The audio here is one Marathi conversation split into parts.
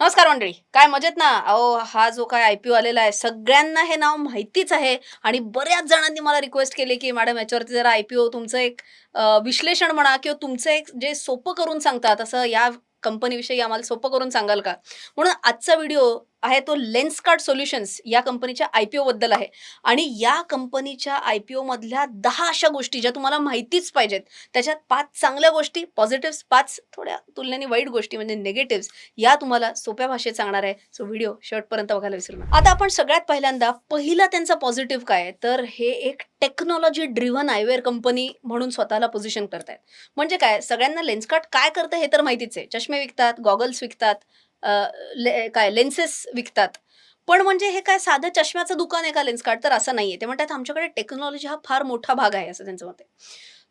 नमस्कार मंडळी. काय मजेत ना? अहो हा जो काय आय पी ओ आलेला आहे सगळ्यांना हे नाव माहितीच आहे आणि बऱ्याच जणांनी मला रिक्वेस्ट केली की मॅडम याच्यावरती जरा आय पी ओ तुमचं एक विश्लेषण म्हणा किंवा तुमचं एक जे सोपं करून सांगतात असं या कंपनीविषयी आम्हाला सोपं करून सांगाल का? म्हणून आजचा व्हिडिओ आहे तो लेन्स कार्ड सोल्युशन्स या कंपनीच्या आय पी ओबद्दल आहे. आणि या कंपनीच्या आय पी ओमधल्या दहा अशा गोष्टी ज्या तुम्हाला माहितीच पाहिजेत. त्याच्यात पाच चांगल्या गोष्टी पॉझिटिव्ह पाच थोड्या तुलनेने वाईट गोष्टी म्हणजे निगेटिव्ह या तुम्हाला सोप्या भाषेत सांगणार आहे. सो व्हिडिओ शेवटपर्यंत बघायला विसरू नका. आता आपण सगळ्यात पहिल्यांदा पहिला त्यांचा पॉझिटिव्ह काय तर हे एक टेक्नॉलॉजी ड्रिव्हन आयवेअर कंपनी म्हणून स्वतःला पोझिशन करतायत. म्हणजे काय? सगळ्यांना लेन्सकार्ट काय करतं हे तर माहितीच आहे. चष्मे विकतात गॉगल्स विकतात ले- काय लेन्सेस विकतात. पण म्हणजे हे काय साधं चष्म्याचं दुकान आहे का लेन्स कार्ड तर असं नाहीये. ते म्हणतात आमच्याकडे टेक्नॉलॉजी हा फार मोठा भाग आहे असं त्यांचं मत आहे.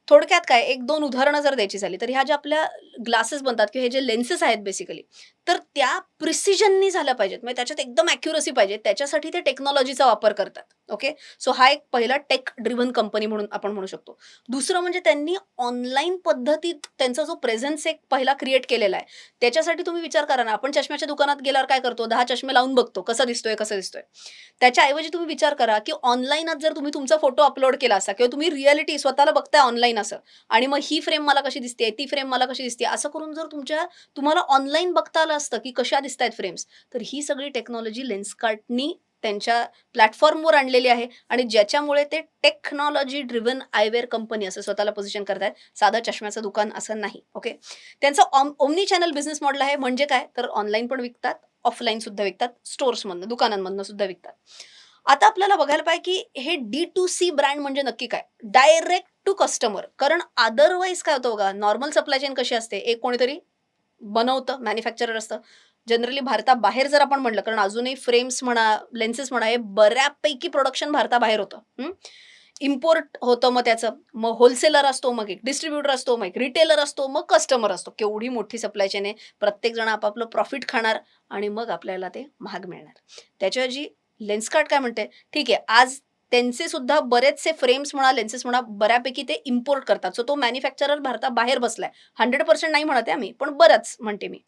थोडक्यात काय एक दोन उदाहरणं जर द्यायची झाली तर ह्या ज्या आपल्या ग्लासेस बनतात किंवा हे जे लेन्सेस आहेत बेसिकली तर त्या प्रिसिजननी झाल्या पाहिजेत. म्हणजे त्याच्यात एकदम ॲक्युरसी पाहिजे. त्याच्यासाठी ते टेक्नॉलॉजीचा वापर करतात. ओके सो हा एक पहिला टेक ड्रिव्हन कंपनी म्हणून आपण म्हणू शकतो. दुसरं म्हणजे त्यांनी ऑनलाईन पद्धतीत त्यांचा जो प्रेझेन्स एक पहिला क्रिएट केलेला आहे. त्याच्यासाठी तुम्ही विचार करा ना. आपण चष्म्याच्या दुकानात गेल्यावर काय करतो? दहा चष्मे लावून बघतो. कसा दिसतोय कसं दिसतोय? त्याच्याऐवजी तुम्ही विचार करा की ऑनलाईनात जर तुम्ही तुमचा फोटो अपलोड केला असा किंवा तुम्ही रिअलिटी स्वतःला बघताय ऑनलाईन असं आणि मग ही फ्रेम मला कशी दिसते ती फ्रेम मला कशी दिसते असं करून जर तुमच्या तुम्हाला ऑनलाईन बघता आलं असतं की कशा दिसत आहेत फ्रेम्स तर ही सगळी टेक्नॉलॉजी लेन्सकार्टनी त्यांच्या प्लॅटफॉर्मवर आणलेली आहे आणि ज्याच्यामुळे ते टेक्नॉलॉजी ड्रिव्हन आयवेअर कंपनी असं स्वतःला पोझिशन करतायत. साधं चष्म्याचं दुकान असं नाही ओके त्यांचं ओमनी चॅनल बिझनेस मॉडेल आहे म्हणजे काय? तर ऑनलाईन पण विकतात ऑफलाईन सुद्धा विकतात स्टोर्समधनं दुकानांमधनं सुद्धा विकतात. आता आपल्याला बघायला पाहिजे की हे डी टू सी ब्रँड म्हणजे नक्की काय? डायरेक्ट टू कस्टमर कारण अदरवाईज काय होतं बघा? नॉर्मल सप्लाय चेन कशी असते? एक कोणीतरी बनवतं मॅन्युफॅक्चरर असतं. जनरली भारताबाहेर जर आपण म्हणलं कारण अजूनही फ्रेम्स म्हणा लेन्सेस म्हणा हे बऱ्यापैकी प्रोडक्शन भारताबाहेर होतं. इम्पोर्ट होतं मग त्याचं. मग होलसेलर असतो मग एक डिस्ट्रीब्युटर असतो मग एक रिटेलर असतो मग कस्टमर असतो. केवढी मोठी सप्लाय चेन आहे. प्रत्येक जण आपापलं प्रॉफिट खाणार आणि मग आपल्याला ते महाग मिळणार. त्याच्याऐवजी लेन्सकार्ट काय म्हणते ठीक आहे आज त्यांचे सुद्धा बरेचसे फ्रेम्स म्हणा लेन्सेस म्हणा बऱ्यापैकी ते इम्पोर्ट करतात. सो तो मॅन्युफॅक्चरर भारताबाहेर बसलाय. हंड्रेड पर्सेंट नाही म्हणत आहे आम्ही पण बरंच म्हणते मी.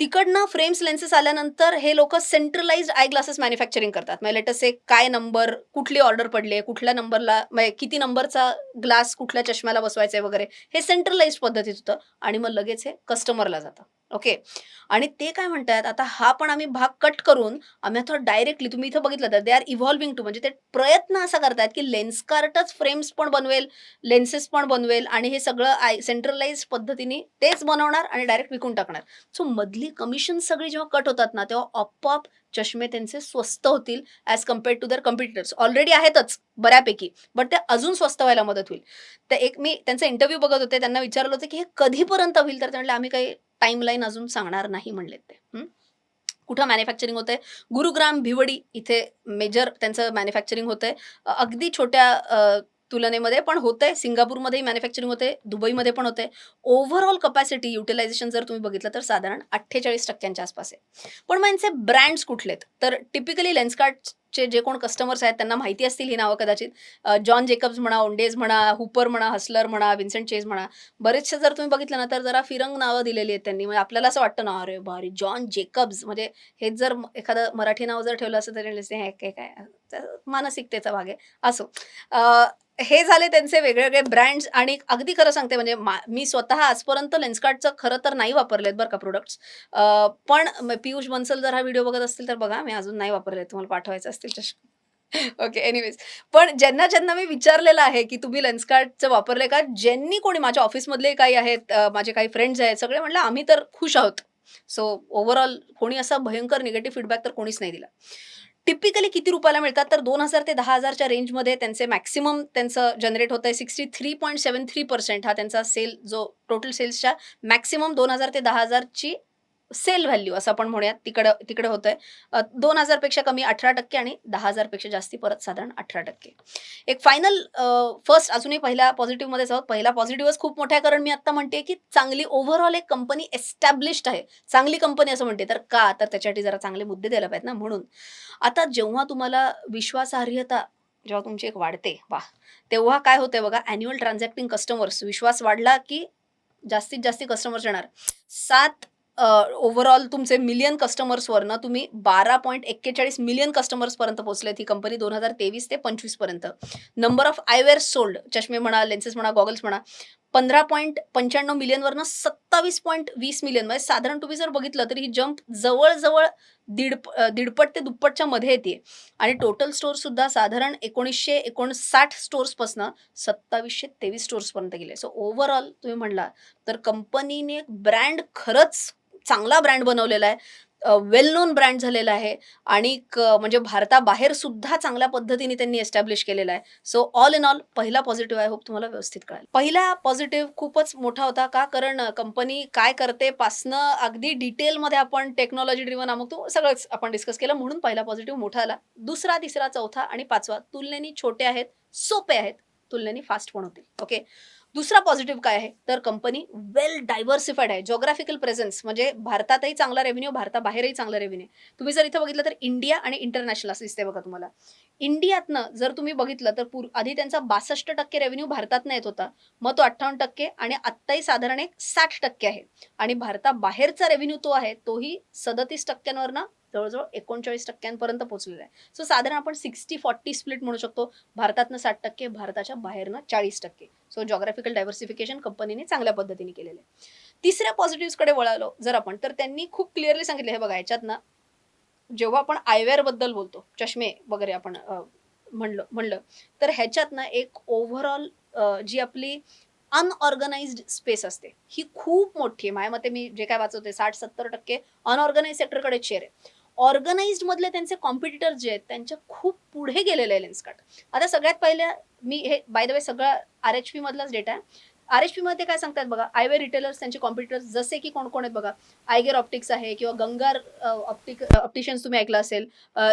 तिकडनं फ्रेम्स लेन्सेस आल्यानंतर हे लोक सेंट्रलाइज आय ग्लासेस मॅन्युफॅक्चरिंग करतात. म्हणजे लेटस से काय नंबर कुठली ऑर्डर पडली आहे कुठल्या नंबरला म्हणजे किती नंबरचा ग्लास कुठल्या चष्म्याला बसवायचा आहे वगैरे हे सेंट्रलाइज पद्धतीत होतं. आणि मग लगेच हे कस्टमरला जातं. ओके. आणि ते काय म्हणतात आता हा पण आम्ही भाग कट करून आम्ही आता डायरेक्टली तुम्ही इथं बघितलं तर दे आर इव्हॉल्विंग टू म्हणजे ते प्रयत्न असा करतात की लेन्सकार्टच फ्रेम्स पण बनवेल लेन्सेस पण बनवेल आणि हे सगळं आय सेंट्रलाइज पद्धतीने तेच बनवणार आणि डायरेक्ट विकून टाकणार. सो मधली कमिशन सगळी जेव्हा कट होतात ना तेव्हा आपोआप चष्मे त्यांचे स्वस्त होतील as compared to their competitors already आहेतच बऱ्यापैकी बट ते अजून स्वस्त व्हायला मदत होईल. तर एक मी त्यांचा इंटरव्ह्यू बघत होते त्यांना विचारलं होतं की हे कधीपर्यंत होईल? तर ते आम्ही काही टाईमलाईन अजून सांगणार नाही म्हणलेत ते. कुठं मॅन्युफॅक्चरिंग होते गुरुग्राम भिवडी इथे मेजर त्यांचं मॅन्युफॅक्चरिंग होतंय. अगदी छोट्या तुलनेमध्ये पण होते सिंगापूरमध्येही मॅन्युफॅक्चरिंग होते दुबईमध्ये पण होते ओव्हरऑल कपॅसिटी युटिलायझेशन जर तुम्ही बघितलं तर साधारण अठ्ठेचाळीस टक्क्यांच्या आसपास आहे. पण मग यांचे ब्रँड्स कुठलेत? तर टिपिकली चे जे कोण कस्टमर्स आहेत त्यांना माहिती असतील ही नावं कदाचित. जॉन जेकब्स म्हणा ओंडेज म्हणा हुपर म्हणा हसलर म्हणा विन्सेंट चेज म्हणा बरेचसे जर तुम्ही बघितलं ना तर जरा फिरंग नावं दिलेली आहेत त्यांनी. म्हणजे आपल्याला असं वाटतं ना अरे भारी जॉन जेकब्स म्हणजे हेच जर एखादं मराठी नाव जर ठेवलं असं तरी हे काय? काय मानसिकतेचा भाग आहे. असो. हे झाले त्यांचे वेगवेगळे ब्रँड्स आणि अगदी खरं सांगते म्हणजे मी स्वतः आजपर्यंत लेन्सकार्टचं खरं तर नाही वापरलेत बरं का प्रोडक्ट्स पण पियुष बन्सल जर हा व्हिडिओ बघत असतील तर बघा मी अजून नाही वापरले तुम्हाला पाठवायचं असतील चष्मे ओके एनिवेज पण ज्यांना ज्यांना मी विचारलेलं आहे की तुम्ही लेन्सकार्टचं वापरले का ज्यांनी कोणी माझ्या ऑफिसमधले काही आहेत माझे काही फ्रेंड्स आहेत सगळे म्हणलं आम्ही तर खुश आहोत. सो ओव्हरऑल कोणी असा भयंकर निगेटिव्ह फीडबॅक तर कोणीच नाही दिला. टिपिकली किती रुपयाला मिळतात? तर दोन हजार ते दहा हजारच्या रेंजमध्ये त्यांचे मॅक्सिमम त्यांचं जनरेट होत आहे sixty three point seven three percent हा त्यांचा सेल जो टोटल सेल्सच्या मॅक्सिमम दोन हजार ते दहा हजारची सेल व्हॅल्यू असं आपण म्हणूयात तिकडं तिकडे होतंय. आहे दोन हजारपेक्षा कमी अठरा टक्के आणि दहा हजारपेक्षा जास्ती परत साधारण अठरा टक्के. एक फायनल फर्स्ट अजूनही पहिल्या पॉझिटिव्हमध्येच आहोत. पहिला पॉझिटिव्हच खूप मोठा आहे कारण मी आता म्हणते की चांगली ओव्हरऑल एक कंपनी एस्टॅब्लिश्ड आहे. चांगली कंपनी असं म्हणते. तर का? तर त्याच्यासाठी जरा चांगले मुद्दे द्यायला पाहिजेत ना म्हणून. आता जेव्हा तुम्हाला विश्वासार्हता जेव्हा तुमची एक वाढते वा तेव्हा काय होतंय बघा अॅन्युअल ट्रान्झॅक्टिंग कस्टमर्स विश्वास वाढला की जास्तीत जास्त कस्टमर्स येणार. सात ओव्हरऑल तुमचे मिलियन कस्टमर्सवरनं तुम्ही बारा पॉईंट एक्केचाळीस मिलियन कस्टमर्सपर्यंत पोहोचले ही कंपनी दोन हजार तेवीस ते पंचवीसपर्यंत नंबर ऑफ आयवेअर सोल्ड चष्मे म्हणा लेन्सेस म्हणा गॉगल्स म्हणा पंधरा पॉईंट पंच्याण्णव मिलियनवरनं सत्तावीस पॉईंट वीस मिलियन म्हणजे साधारण तुम्ही जर बघितलं तर ही जंप जवळजवळ दीड दीडपट ते दुप्पटच्या मध्ये येते. आणि टोटल स्टोअरसुद्धा साधारण एकोणीसशे एकोणसाठ स्टोर्सपासनं सत्तावीसशे तेवीस स्टोर्सपर्यंत गेले. सो ओव्हरऑल तुम्ही म्हणला तर कंपनीने ब्रँड खरंच चांगला ब्रँड बनवलेला आहे. वेल नोन ब्रँड झालेला आहे. आणि म्हणजे भारताबाहेर सुद्धा चांगल्या पद्धतीने त्यांनी एस्टॅब्लिश केलेला आहे. सो ऑल इन ऑल पहिला पॉझिटिव्ह आय होप तुम्हाला व्यवस्थित कळेल. पहिला पॉझिटिव्ह खूपच मोठा होता का? कारण कंपनी काय करते पासनं अगदी डिटेलमध्ये आपण टेक्नॉलॉजी ड्रिव्हन अमुक तो सगळंच आपण डिस्कस केलं. म्हणून पहिला पॉझिटिव्ह मोठा आला. दुसरा तिसरा चौथा आणि पाचवा तुलनेने छोटे आहेत सोपे आहेत. तुलनेने फास्ट पण होतील. ओके दुसरा पॉझिटिव्ह काय आहे? तर कंपनी वेल डायव्हर्सिफाईड आहे. जॉग्राफिकल प्रेझेन्स म्हणजे भारतातही चांगला रेव्हेन्यू भारताबाहेरही चांगला रेव्हेन्यू तुम्ही जर इथं बघितलं तर इंडिया आणि इंटरनॅशनल असं दिसते बघा तुम्हाला. इंडियातनं जर तुम्ही बघितलं तर पूर आधी त्यांचा बासष्ट टक्के रेव्हेन्यू भारतातनं येत होता. मग तो अठ्ठावन्न टक्के आणि आत्ताही साधारण एक साठ टक्के आहे. आणि भारताबाहेरचा रेव्हेन्यू तो आहे तोही सदतीस टक्क्यांवरनं जवळजवळ एकोणचाळीस टक्क्यांपर्यंत पोहोचलेला आहे. सो साधारण आपण सिक्स्टी फॉर्टी स्प्लिट म्हणू शकतो. भारतातनं साठ टक्के भारताच्या बाहेरनं चाळीस टक्के. सो जॉग्राफिकल डायव्हर्सिफिकेशन कंपनीने चांगल्या पद्धतीने केलेलं आहे. तिसऱ्या पॉझिटिव्हकडे वळालो जर आपण तर त्यांनी खूप क्लिअरली सांगितले हे बघा याच्यात ना जेव्हा आपण आयवेअरबद्दल बोलतो चष्मे वगैरे आपण म्हणलं म्हणलं तर ह्याच्यात ना एक ओव्हरऑल जी आपली अनऑर्गनाइज्ड स्पेस असते ही खूप मोठी आहे. माझ्या मते मी जे काय वाचवते साठ सत्तर टक्के अनऑर्गनाइज सेक्टरकडे शेअर आहे. ऑर्गनाइज्ड मधले त्यांचे कॉम्पिटिटर जे आहेत त्यांच्या खूप पुढे गेलेले आहे लेन्सकार्ट. आता सगळ्यात पहिल्या मी हे बाय द वे सगळं आर एच पी मधलाच डेटा आहे. आर एच पीमध्ये काय सांगतात बघा आयवे रिटेलर्स त्यांचे कॉम्प्युटर्स जसे की कोण कोण आहेत बघा आयगेर ऑप्टिक्स आहे किंवा गंगार ऑप्टिक ऑप्टिशियन्स तुम्ही ऐकलं असेल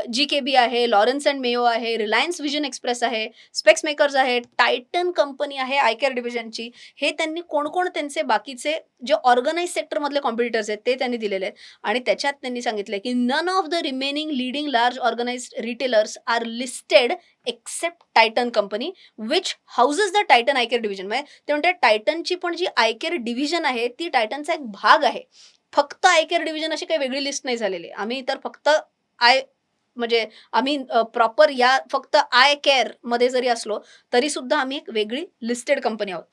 जी के बी आहे लॉरेन्स अँड मेयो आहे रिलायन्स विजन एक्सप्रेस आहे स्पेक्स मेकर्स आहे टायटन कंपनी आहे आयकेअर डिव्हिजनची हे त्यांनी कोण कोण त्यांचे बाकीचे जे ऑर्गनाइज सेक्टरमधले कॉम्पिटिटर्स आहेत ते त्यांनी दिलेले आहेत. आणि त्याच्यात त्यांनी सांगितलं की none of the remaining leading large organised retailers are listed except Titan company which houses the Titan eyecare division म्हणजे ते म्हणते टायटनची पण जी आयकेअर डिव्हिजन आहे ती टायटनचा एक भाग आहे. फक्त आयकेअर डिव्हिजन अशी काही वेगळी लिस्ट नाही झालेली. आम्ही तर फक्त आय म्हणजे आम्ही प्रॉपर या फक्त आय केअरमध्ये जरी असलो तरी सुद्धा आम्ही एक वेगळी लिस्टेड कंपनी आहोत.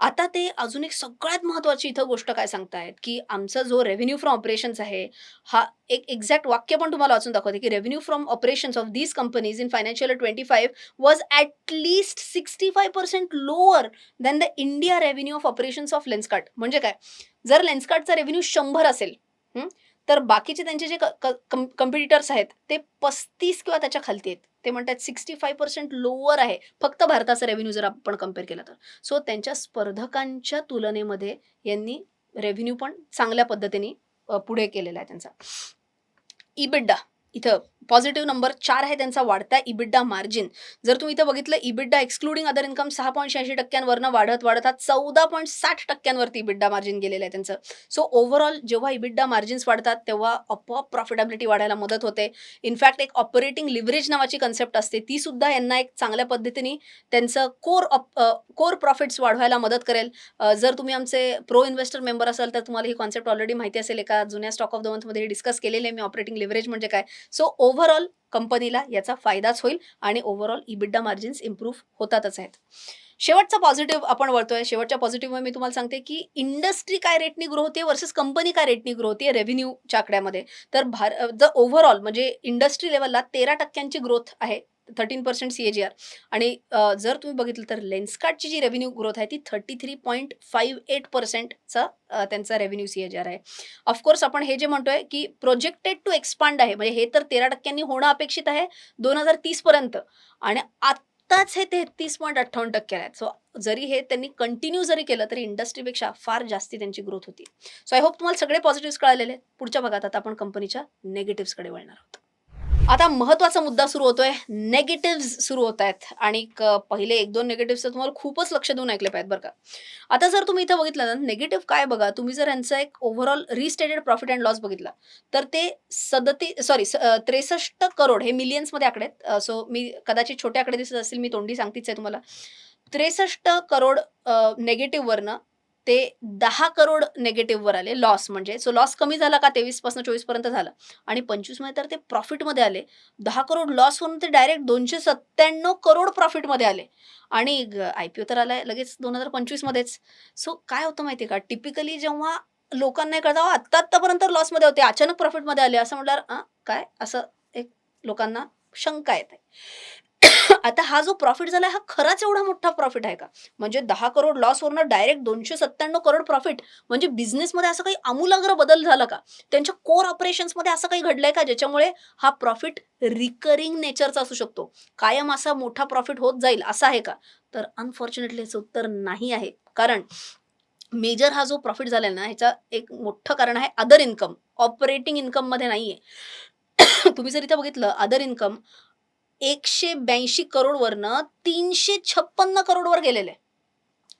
आता ते अजून एक सगळ्यात महत्वाची इथं गोष्ट काय सांगतायत की आमचा जो रेव्हेन्यू फ्रॉम ऑपरेशन्स आहे हा एक एक्झॅक्ट वाक्य पण तुम्हाला वाचून दाखवते की revenue from operations of these companies in financial twenty five was at least sixty five percent lower than the India revenue of operations of Lenskart म्हणजे काय? जर लेन्सकार्टचा रेव्हेन्यू शंभर असेल तर बाकीचे त्यांचे जे कम्पिटिटर्स आहेत ते पस्तीस किंवा त्याच्या खालती आहेत. ते म्हणतात सिक्स्टी फाय पर्सेंट लोअर आहे. फक्त भारताचा रेव्हेन्यू जर आपण कंपेअर केला तर. सो त्यांच्या स्पर्धकांच्या तुलनेमध्ये यांनी रेव्हेन्यू पण चांगल्या पद्धतीने पुढे केलेला आहे त्यांचा. इबिड्डा इथं पॉझिटिव्ह नंबर चार आहे त्यांचा वाढता इबिड्डा मार्जिन जर तुम्ही इथं बघितलं इबिड्डा एक्सक्लुडिंग अदर इन्कम सहा पॉईंट शहाऐंशी टक्क्यांवरनं वाढत वाढत हा चौदा पॉईंट साठ टक्क्यांवरती इबिड्डा मार्जिन गेलेलं आहे त्यांचं. सो ओव्हरऑल जेव्हा इबिड्डा मार्जिन्स वाढतात तेव्हा आपोआप प्रॉफिटेबिलिटी वाढायला मदत होते. इनफॅक्ट एक ऑपरेटिंग लिव्हरेज नावाची कन्सेप्ट असते. ती सुद्धा यांना एक चांगल्या पद्धतीने त्यांचं कोर कोर प्रॉफिट्स वाढवायला मदत करेल. जर तुम्ही आमचे प्रो इन्व्हेस्टर मेंबर असाल तर तुम्हाला ही कॉन्सेप्ट ऑलरेडी माहिती असेल. एका जुन्या स्टॉक ऑफ द मंथमध्ये डिस्कस केलेले आहे. मी ऑपरेटिंग लिव्हरेज म्हणजे काय? सो ओव्हरऑल कंपनीला याचा फायदाच होईल आणि ओव्हरऑल इबिड्डा मार्जिन्स इम्प्रूव्ह होतातच आहेत. शेवटचा पॉझिटिव्ह आपण वळतोय. शेवटच्या पॉझिटिव्ह मी तुम्हाला सांगते की इंडस्ट्री काय रेटनी ग्रो होते वर्सेस कंपनी काय रेटनी ग्रो होते रेव्हेन्यूच्या आकड्यामध्ये. तर भार द ओव्हरऑल म्हणजे इंडस्ट्री लेवलला तेरा टक्क्यांची ग्रोथ आहे. Thirteen percent C A G R आणि जर तुम्ही बघितलं तर लेन्सकार्टची जी रेव्हेन्यू ग्रोथ आहे ती thirty three point five eight पर्सेंटचा त्यांचा revenue C A G R आहे. ऑफकोर्स आपण हे जे म्हणतोय की प्रोजेक्टेड टू एक्सपांड आहे म्हणजे हे तर तेरा टक्क्यांनी होणं अपेक्षित आहे दोन हजार तीसपर्यंत. आणि आत्ताच हे तेहतीस पॉईंट अठ्ठावन्न टक्के आहेत. सो जरी हे त्यांनी कंटिन्यू जरी केलं तरी इंडस्ट्रीपेक्षा फार जास्ती त्यांची ग्रोथ होती. सो आय होप तुम्हाला सगळे पॉझिटिव्ह कळालेले आहेत. पुढच्या भागात आता आपण कंपनीच्या नेगेटिव्हकडे वळणार आहोत. आता महत्त्वाचा मुद्दा सुरू होतोय. नेगेटिव्ह सुरू होत आहेत. आणि क- पहिले एक दोन नेगेटिव्ह तुम्हाला खूपच लक्ष देऊन ऐकले पाहिजेत बरं का. आता जर तुम्ही इथं बघितलं ना नेगेटिव्ह काय बघा? तुम्ही जर यांचा एक overall restated profit and loss बघितला तर ते सदती सॉरी त्रेसष्ट करोड हे मिलियन्समध्ये आकडे आहेत. सो मी कदाचित छोटे आकडे दिसत असतील मी तोंडी सांगतीच आहे तुम्हाला. त्रेसष्ट करोड नेगेटिव्हवरनं ते दहा करोड नेगेटिव्हवर आले लॉस म्हणजे. सो लॉस कमी झाला का तेवीसपासून चोवीसपर्यंत झाला. आणि पंचवीसमध्ये तर ते प्रॉफिटमध्ये आले. दहा करोड लॉस होऊन ते डायरेक्ट दोनशे सत्त्याण्णव करोड प्रॉफिटमध्ये आले. आणि आय पी ओ तर आलाय लगेच दोन हजार पंचवीस मध्येच सो काय होतं माहिती का? टिपिकली जेव्हा लोकांना कळतं आत्ता आत्तापर्यंत लॉसमध्ये होते अचानक प्रॉफिटमध्ये आले. असं म्हटल्यावर काय? असं एक लोकांना शंका येते. आता हा जो प्रॉफिट झाला हा खराच एवढा मोठा प्रॉफिट आहे का? म्हणजे दहा करोड लॉसवरनं डायरेक्ट दोनशे सत्त्याण्णव करोड प्रॉफिट म्हणजे बिझनेसमध्ये असं काही आमूलाग्र बदल झाला का? त्यांच्या कोर ऑपरेशन्समध्ये असं काही घडलंय का? ज्याच्यामुळे हा प्रॉफिट रिकरिंग नेचरचा असू शकतो. कायम असा मोठा प्रॉफिट होत जाईल असा आहे का? तर अनफॉर्च्युनेटली याचं उत्तर नाही आहे. कारण मेजर हा जो प्रॉफिट झालाय ना ह्याचा एक मोठं कारण आहे अदर इन्कम ऑपरेटिंग इन्कममध्ये नाही आहे तुम्ही जर इथं बघितलं अदर इन्कम एकशे ब्याऐंशी करोडवरनं तीनशे छप्पन्न करोडवर गेलेले.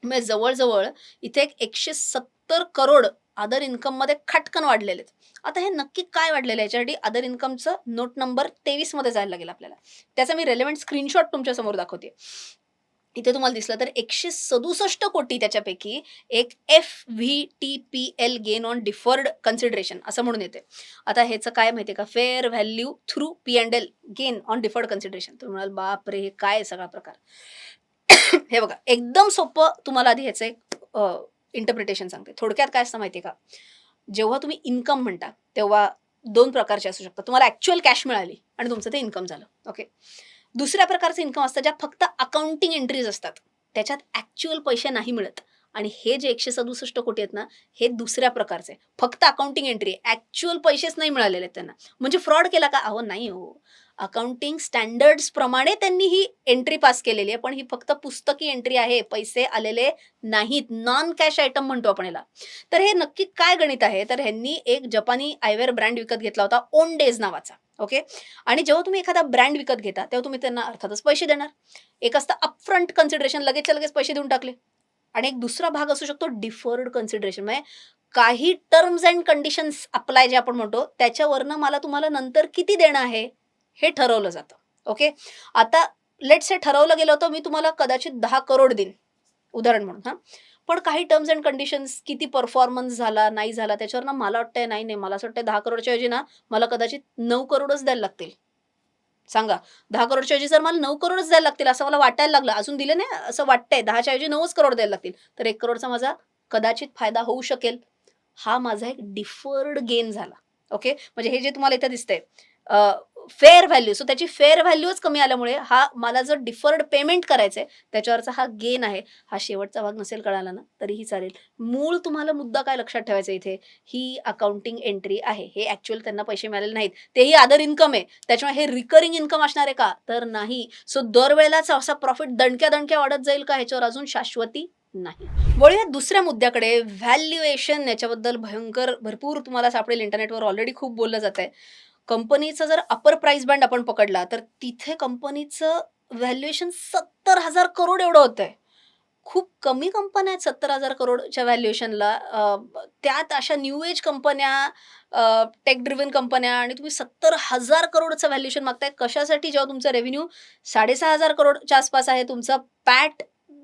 म्हणजे जवळजवळ इथे एक एकशे सत्तर करोड अदर इन्कममध्ये खटकन वाढलेले आहेत आता हे नक्की काय वाढलेलं आहे? याच्यासाठी अदर इन्कमचं नोट नंबर तेवीसमध्ये जायला लागेल आपल्याला. त्याचा मी रेलेव्हंट स्क्रीनशॉट तुमच्यासमोर दाखवते. इथे तुम्हाला दिसलं तर एकशे सदुसष्ट कोटी त्याच्यापैकी एक F V T P L gain on deferred consideration असं म्हणून येते. आता ह्याचं काय माहितीये का? Fair value through P and L gain on deferred consideration तुम्ही म्हणाल बाप रे हे काय सगळा प्रकार? हे बघा एकदम सोपं तुम्हाला आधी ह्याचं एक इंटरप्रिटेशन सांगते. थोडक्यात काय असतं माहितीये का? जेव्हा तुम्ही इन्कम म्हणता तेव्हा दोन प्रकारचे असू शकतात. तुम्हाला ऍक्च्युअल कॅश मिळाली आणि तुमचं ते इन्कम झालं. ओके दुसऱ्या प्रकारचं इन्कम असतं ज्यात फक्त अकाउंटिंग एंट्रीज असतात. त्याच्यात ऍक्च्युअल पैसे नाही मिळत. आणि हे जे एकशे सदुसष्ट कोटी आहेत ना हे दुसऱ्या प्रकारचे. फक्त अकाउंटिंग एंट्री ऍक्च्युअल पैसेच नाही मिळालेले आहेत त्यांना. म्हणजे फ्रॉड केला का? अहो नाही हो. अकाउंटिंग स्टँडर्ड्स प्रमाणे त्यांनी ही एंट्री पास केलेली आहे पण ही फक्त पुस्तकी एंट्री आहे. पैसे आलेले नाहीत. नॉन कॅश आयटम म्हणतो आपण याला. तर हे नक्की काय गणित आहे? तर ह्यांनी एक जपानी आयवेअर ब्रँड विकत घेतला होता ओन डेज नावाचा. ओके आणि जेव्हा तुम्ही एखादा ब्रँड विकत घेता तेव्हा तुम्ही त्यांना अर्थातच पैसे देणार. एक असतं अपफ्रंट कन्सिडरेशन लगेचच्या लगेच पैसे देऊन टाकले. आणि एक दुसरा भाग असू शकतो डिफर्ड कन्सिडरेशन म्हणजे काही टर्म्स अँड कंडिशन्स अप्लाय जे आपण म्हणतो त्याच्यावरनं मला तुम्हाला नंतर किती देणं आहे हे ठरवलं जातं. ओके आता लेट्स हे ठरवलं गेलं होतं मी तुम्हाला कदाचित दहा करोड देईन. उदाहरण म्हणून हां? पण काही टर्म्स अँड कंडिशन्स किती परफॉर्मन्स झाला नाही झाला त्याच्यावरनं मला वाटतंय नाही नाही मला असं वाटतंय दहा करोडच्या ऐवजी ना मला कदाचित नऊ करोडच द्यायला लागतील. सांगा दहा करोडच्या ऐवजी जर मला नऊ करोडच द्यायला लागतील असं मला वाटायला लागलं अजून दिले नाही असं वाटतंय दहाच्या ऐवजी नऊच करोड द्यायला लागतील तर एक करोडचा माझा कदाचित फायदा होऊ शकेल. हा माझा एक डिफर्ड गेन झाला. ओके म्हणजे हे जे तुम्हाला इथं दिसतंय फेअर व्हॅल्यू सो त्याची फेअर व्हॅल्यूच कमी आल्यामुळे हा मला जो डिफर्ड पेमेंट करायचंय त्याच्यावरचा हा गेन आहे. हा शेवटचा भाग नसेल कळाला ना तरीही चालेल. मूळ तुम्हाला मुद्दा काय लक्षात ठेवायचा इथे? ही अकाउंटिंग एंट्री आहे. हे ऍक्च्युअल त्यांना पैसे मिळालेले नाहीत. तेही अदर इन्कम आहे. त्याच्यामुळे हे रिकरिंग इन्कम असणार आहे का? तर नाही. सो दरवेळेलाच असा प्रॉफिट दणक्या दणक्या वाढत जाईल का ह्याच्यावर अजून शाश्वती नाही. वळूया दुसऱ्या मुद्द्याकडे. व्हॅल्युएशन याच्याबद्दल भयंकर भरपूर तुम्हाला सापडेल. इंटरनेटवर ऑलरेडी खूप बोललं जात आहे कंपनीचं जर अपर प्राइस बँड आपण पकडला तर तिथे कंपनीचं व्हॅल्युएशन सत्तर हजार करोड एवढं होतं आहे खूप कमी कंपन्या आहेत सत्तर हजार करोडच्या व्हॅल्युएशनला त्यात अशा न्यू एज कंपन्या टेक ड्रिव्हन कंपन्या आणि तुम्ही सत्तर हजार करोडचं व्हॅल्युएशन मागताय कशासाठी? जेव्हा तुमचं रेव्हेन्यू साडेसहा हजार करोडच्या आसपास आहे तुमचं पॅट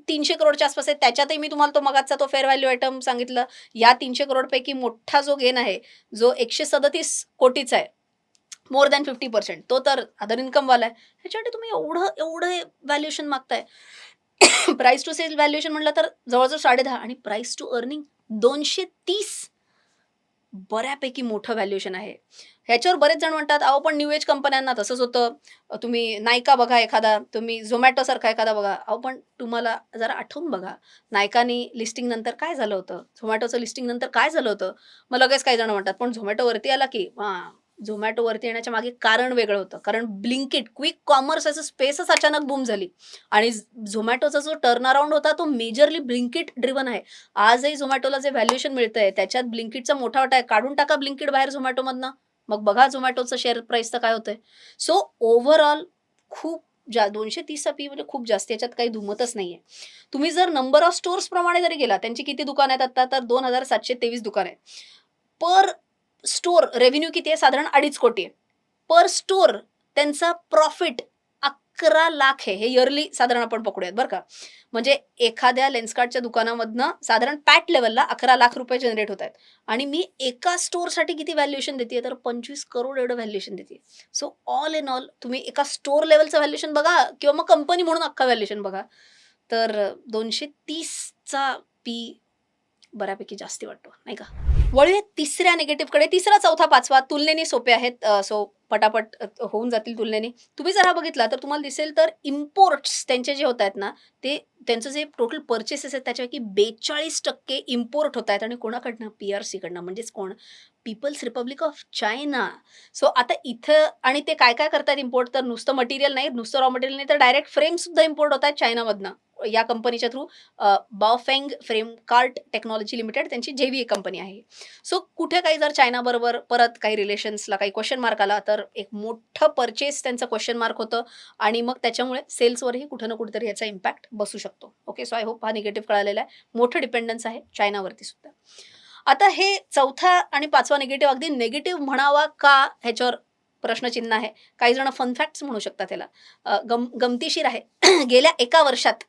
तीनशे करोडच्या आसपास आहे त्याच्यातही मी तुम्हाला तो मगाचा तो फेअर व्हॅल्यू आयटम सांगितलं. या तीनशे करोडपैकी मोठा जो गेन आहे जो एकशे सदतीस कोटीचा आहे मोर दॅन फिफ्टी पर्सेंट तो तर अदर इन्कमवाला आहे. ह्याच्यासाठी तुम्ही एवढं एवढं व्हॅल्युएशन मागताय. प्राईस टू सेल व्हॅल्युएशन म्हटलं तर जवळजवळ साडे दहा आणि प्राईस टू अर्निंग दोनशे तीस बऱ्यापैकी मोठं व्हॅल्युएशन आहे. ह्याच्यावर बरेच जण म्हणतात अहो पण न्यू एज कंपन्यांना तसंच होतं. तुम्ही नायका बघा एखादा तुम्ही झोमॅटोसारखा एखादा बघा. अहो पण तुम्हाला जरा आठवून बघा नायकानी लिस्टिंग नंतर काय झालं होतं? झोमॅटोचं लिस्टिंग नंतर काय झालं होतं? मग लगेच काही जण म्हणतात पण झोमॅटोवरती आला की हां झोमॅटोवरती येण्याच्या मागे कारण वेगळं होतं. कारण ब्लिंकिट क्विक कॉमर्स असं स्पेसच अचानक बूम झाली. आणि झोमॅटोचा जो टर्न अराउंड होता तो मेजरली ब्लिंकिट ड्रिवन आहे. आजही झोमॅटोला जे व्हॅल्युएशन आहे त्याच्यात ब्लिंकिटचा मोठा वाटा आहे. काढून टाका ब्लिंकिट बाहेर झोमॅटोमधनं मग बघा झोमॅटोचं शेअर प्राईसचं काय होतंय. सो ओव्हरऑल खूप जा दोनशे तीसचा पी म्हणजे खूप जास्त. याच्यात काही धुमतच नाहीये. तुम्ही जर नंबर ऑफ स्टोअर्स प्रमाणे जरी गेला त्यांची किती दुकान आहेत आता? तर दोन हजार सातशे तेवीस दुकान आहेत. पर स्टोअर रेव्हेन्यू किती आहे? साधारण अडीच कोटी आहे. पर स्टोअर त्यांचा प्रॉफिट अकरा लाख आहे. हे इयरली साधारण आपण पकडूयात बरं का. म्हणजे एखाद्या लेन्सकार्टच्या दुकानामधनं साधारण पॅट लेवलला अकरा लाख रुपये जनरेट होत आहेत. आणि मी एका स्टोअरसाठी किती व्हॅल्युएशन देते तर पंचवीस करोड एवढं व्हॅल्युएशन देते सो ऑल इन ऑल तुम्ही एका स्टोअर लेवलचं व्हॅल्युएशन बघा किंवा मग कंपनी म्हणून अख्खा व्हॅल्युएशन बघा. तर दोनशे तीसचा पी बऱ्यापैकी जास्ती वाटतो नाही का? वळूया तिसऱ्या निगेटिव्हकडे तिसरा चौथा पाचवा तुलनेने सोपे आहेत सो पटापट होऊन जातील तुलनेने. तुम्ही जर हा बघितला तर तुम्हाला दिसेल तर इम्पोर्ट्स त्यांचे जे होत आहेत ना ते त्यांचं जे टोटल पर्चेसेस आहेत त्याच्यापैकी बेचाळीस टक्के इम्पोर्ट होत आहेत. आणि कोणाकडनं? पी आर सीकडनं म्हणजेच कोण? People's Republic of China so आता इथं आणि ते काय काय करतात इम्पोर्ट तर नुसतं मटेरियल नाही नुसतं रॉ मटेरियल नाही तर डायरेक्ट फ्रेमसुद्धा इम्पोर्ट होत आहेत चायनामधनं या कंपनीच्या through Baofeng frame cart technology limited त्यांची जेव्ही कंपनी आहे. सो कुठे काही जर चायनाबरोबर परत काही रिलेशन्सला काही क्वेश्चन मार्क आला तर तर एक मोठं परचेस त्यांचं क्वेश्चन मार्क होतं आणि मग त्याच्यामुळे सेल्सवरही कुठं ना कुठेतरी याचा इम्पॅक्ट बसू शकतो. ओके सो आय होप हा निगेटिव्ह कळालेला आहे. मोठं डिपेंडन्स आहे चायनावरती सुद्धा. आता हे चौथा आणि पाचवा निगेटिव्ह अगदी निगेटिव्ह म्हणावा का ह्याच्यावर प्रश्नचिन्ह आहे. काही जण फन फॅक्ट्स म्हणू शकतात त्याला गम गमतीशीर आहे. गेल्या एका वर्षात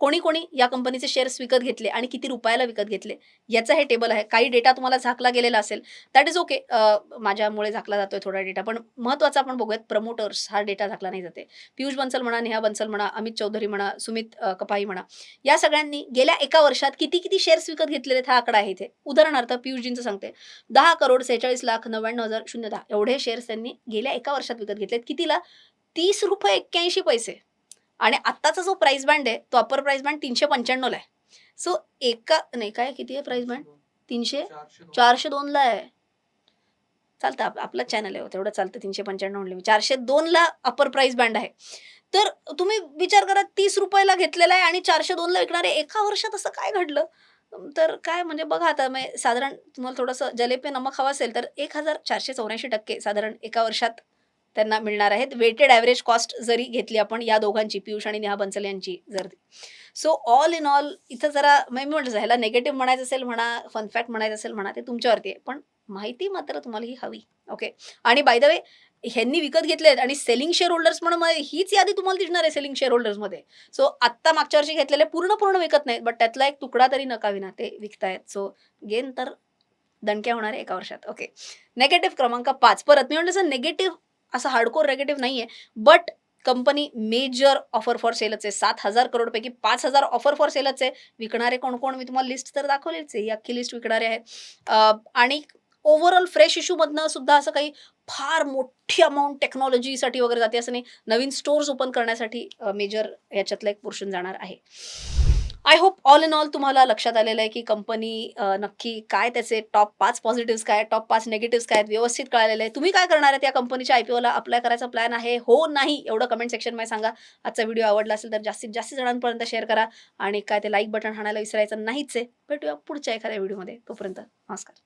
कोणी कोणी या कंपनीचे शेअर्स विकत घेतले आणि किती रुपयाला विकत घेतले? याचं हे टेबल आहे. काही डेटा तुम्हाला झाकला गेलेला असेल दॅट इज ओके माझ्यामुळे झाकला जातोय थोडा डेटा पण महत्त्वाचा आपण बघूयात प्रमोटर्स हा डेटा झाकला नाही जाते. पियुष बन्सल म्हणा नेहा बन्सल म्हणा अमित चौधरी म्हणा सुमित कपाई म्हणा या सगळ्यांनी गेल्या एका वर्षात किती किती शेअर्स विकत घेतलेले आहेत हा आकडा आहे इथे. उदाहरणार्थ पियुषजींचं सांगते दहा करोड सेहेचाळीस लाख नव्याण्णव हजार शून्य दहा एवढे शेअर्स त्यांनी गेल्या एका वर्षात विकत घेतलेत. कितीला? तीस रुपये एक्क्याऐंशी पैसे. आणि आत्ताचा जो प्राइस बँड आहे तो अप्पर प्राइस बँड तीनशे पंच्याण्णवला आहे. सो एका नाही काय किती आहे प्राइस बँड तीनशे? चारशे दोनला आहे. चालतं आप चॅनल आहे हो, तेवढं चालतं तीनशे पंच्याण्णव म्हणले चारशे दोनला अप्पर प्राइस बँड आहे. तर तुम्ही विचार करा तीस रुपयाला घेतलेला आहे आणि चारशे दोनला विकणारे एका वर्षात असं काय घडलं? तर काय म्हणजे बघा आता साधारण तुम्हाला थोडंसं जलेपे नमक हवं असेल तर एक हजार चारशे चौऱ्याऐंशी टक्के साधारण एका वर्षात त्यांना मिळणार आहेत. वेटेड ॲव्हरेज कॉस्ट जरी घेतली आपण या दोघांची पियुष आणि नेहा बन्सल यांची जर. सो ऑल इन ऑल इथं जरा मी म्हटलं ह्याला नेगेटिव्ह म्हणायचं असेल म्हणा फनफॅक्ट म्हणायचं असेल म्हणा ते तुमच्यावरती आहे. पण माहिती मात्र तुम्हाला ही हवी. ओके आणि बाय द वे ह्यांनी विकत घेतले आहेत आणि सेलिंग शेअर होल्डर्स म्हणून मग हीच यादी तुम्हाला दिसणार आहे सेलिंग शेअर होल्डर्समध्ये सो आत्ता मागच्या वर्षी घेतलेले पूर्ण पूर्ण विकत नाहीत बट त्यातला एक तुकडा तरी नका विना ते विकतायत. सो गेन तर दणक्या होणार आहे एका वर्षात. ओके नेगेटिव्ह क्रमांक पाच. परत मी म्हणलं सर नेगेटिव्ह असं हार्डकोर नेगेटिव्ह नाही आहे but company major offer for सेलच आहे. सात हजार करोडपैकी पाच हजार ऑफर फॉर सेलच आहे. विकणारे कोण कोण? मी तुम्हाला लिस्ट तर दाखवलीच आहे. ही अख्खी लिस्ट विकणारे आहे आणि ओव्हरऑल फ्रेश इश्यूमधनं सुद्धा असं काही फार मोठी अमाऊंट टेक्नॉलॉजीसाठी वगैरे जाते असं नाही. नवीन स्टोर्स ओपन करण्यासाठी मेजर याच्यातलं एक पोर्शन जाणार आहे. I hope all in all तुम्हाला लक्षात आलेलं आहे की कंपनी नक्की काय त्याचे टॉप पाच पॉझिटिव्ह काय टॉप पाच निगेटिव्ह काय आहेत व्यवस्थित कळालेलं आहे. तुम्ही काय करणार आहेत या कंपनीच्या आयपीओला अप्लाय करायचा प्लॅन आहे? हो नाही एवढं कमेंट सेक्शनमध्ये सांगा. आजचा व्हिडिओ आवडला असेल तर जास्तीत जास्त जणांपर्यंत शेअर करा. आणि काय ते लाईक बटन हाणायला विसरायचं नाहीच आहे. भेटूया पुढच्या एखाद्या व्हिडिओमध्ये तोपर्यंत नमस्कार.